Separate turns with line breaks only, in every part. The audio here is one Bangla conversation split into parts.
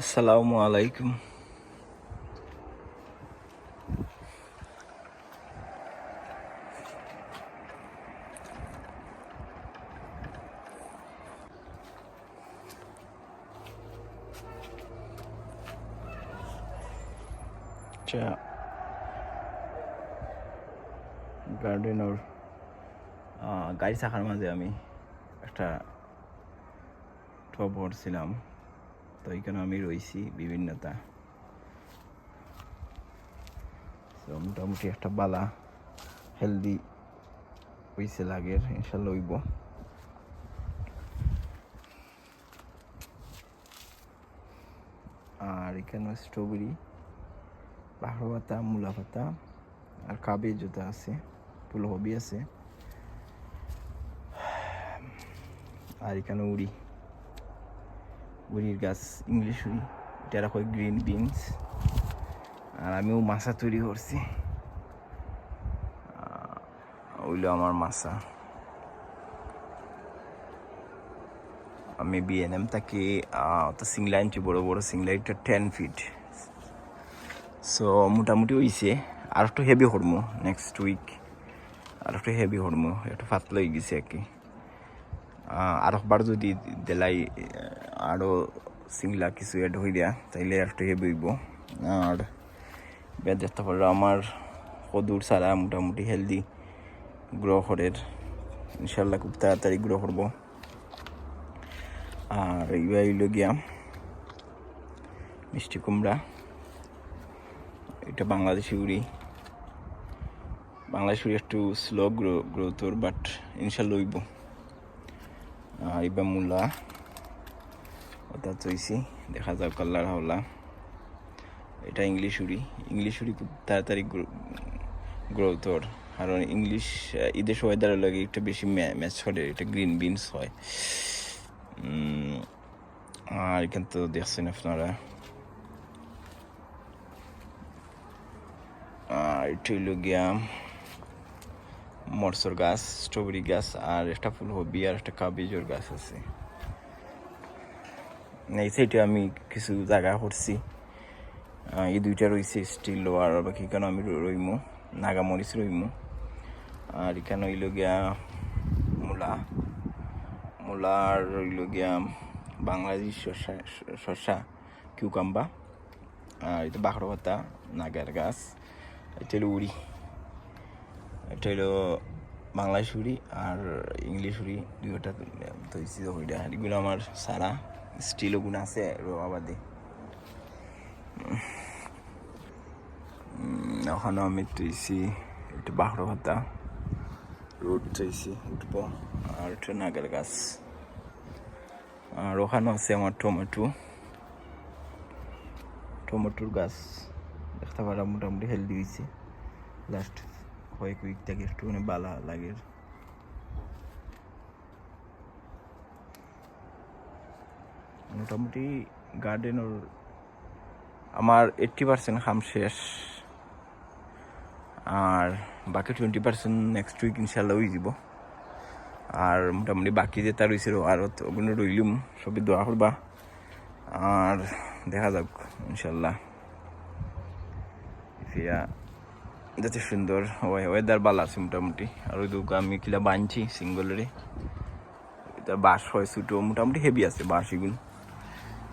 আসসালামু আলাইকুম। আচ্ছা গার্ডেনের গাড়ি চাকার মাঝে আমি একটা টপ ভরছিলাম তো এখানে আমি রয়েছি বিভিন্নতা তো। মোটামুটি একটা বালা হেলদি হয়েছে লাগের, ইনশাল্লাহ হইব। আর এখানে স্ট্রবেরি পাহাড় পাতা, মূলা পাতা, আর কাবে জুতা আছে, ফুলকপি আছে। আর এখানে উড়ি। উড়ির গাছ ইংলিশ উড়ি এটা রাখো গ্রিন বিনস আর আমিও মাছা তৈরি করছি। ওইলো আমার মাছা। আমি বিএনএম তাকে তো সিংলা আনছি, বড় বড় সিংলা, এটা টেন ফিট সো মোটামুটি হইছে। আর একটু হেভি হরমো নেক্সট উইক আর একটু হেভি হরমো একটু ফাতলা হয়ে গেছে আর কি আর একবার যদি দেলাই আরও সিংলা কিছু হয়ে দেয়া তাইলে একটু হেভি হইব আর বেদ দেখতে পারো আমার কদূর সারা মোটামুটি হেলদি গ্রো করের। ইনশাল্লাহ খুব তাড়াতাড়ি গ্রো করব। আর এইবার হইল গিয়া মিষ্টি কুমড়া। এটা বাংলাদেশি উড়ি। বাংলাদেশ উড়ি একটু স্লো গ্রো গ্রোথর বাট ইনশাল্লাহ হইব। এবার মূলা। ওটা চইছি দেখা যাক কালার হাওলা। এটা ইংলিশ উড়ি। ইংলিশ উড়ি খুব তাড়াতাড়ি গ্রোথর কারণ ইংলিশ ঈদের ওয়েদারের লাগে একটু বেশি ম্যাচ করে, এটা গ্রিন বিনস হয়। আর এখান তো দেখছেন আপনারা। আর এটা হইল গিয়া মরসর গাছ স্ট্রবেরি গাছ, আর একটা ফুলকপি আর একটা কাবেজের গাছ আছে। এই সাইডে আমি কিছু জায়গা করছি এই দুইটা রয়েছে স্টিল আর বাকি কেন আমি রইমু নাগামরিচ রইমু আর এখানে হইল গিয়া মূলা। মূলা আর রইল গিয়া বাংলাদেশ শসা শসা, কিউকাম্বা। আর এটা বাখড় পাতা নাগার গাছ। এটা হলো উড়ি এটা হলো বাংলাদেশ উড়ি আর ইংলিশ উড়ি দুইটা তৈছি হইটা এগুলো আমার সারা স্টিলও গুণ আছে রোয়াবাদে ওখানে আমি তৈছি এটা বাখড় ভাতা। রোড তৈছি উঠবো আর এটা নাগের গাছ। আর ওখানে আছে আমার টমেটো। টমেটোর গাছ দেখতে পারা মোটামুটি হেলদি হয়েছে লাস্ট কয়েক উইক থেকে একটু মানে বালা লাগে। মোটামুটি গার্ডেনের আমার এইট্টি পার্সেন্ট খাম শেষ। আর বাকি টোয়েন্টি পার্সেন্ট নেক্সট উইক ইনশাল্লাহ হয়ে যাব আর মোটামুটি বাকি যে তার রয়েছে আরও তো ওগুলো রইলুম, সবই দোয়া করবা। আর দেখা যাক ইনশাল্লাহ ফিয়া যাতে সুন্দর ওয়েদার ভালো আছে মোটামুটি। আর ওই দুটো আমি কিলা বানছি সিঙ্গলেরে এটা হয় ছোটো, মোটামুটি হেভি আছে বাস এগুলো।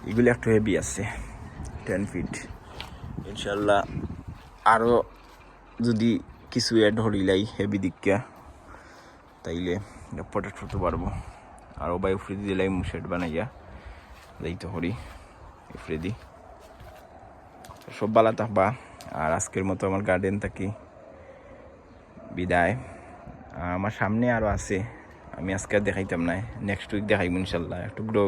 এগুলো একটু হেভি আছে টেন ফিট ইনশাল্লাহ আরও যদি কিছু অ্যাড হরিলাই হেভি দিকা তাইলে প্রোটেক্ট করতে পারব। আরও বাই উফরে দিলাই সেট বানাইয়া যাইতে হরি উফরে সব বালা থাকবা আর আজকের মতো আমার গার্ডেন থাকি। বিদায়। আমার সামনে আরও আছে, আমি আজকে আর দেখাইতাম না নেক্সট উইক দেখাইব ইনশাল্লাহ, একটু গ্রো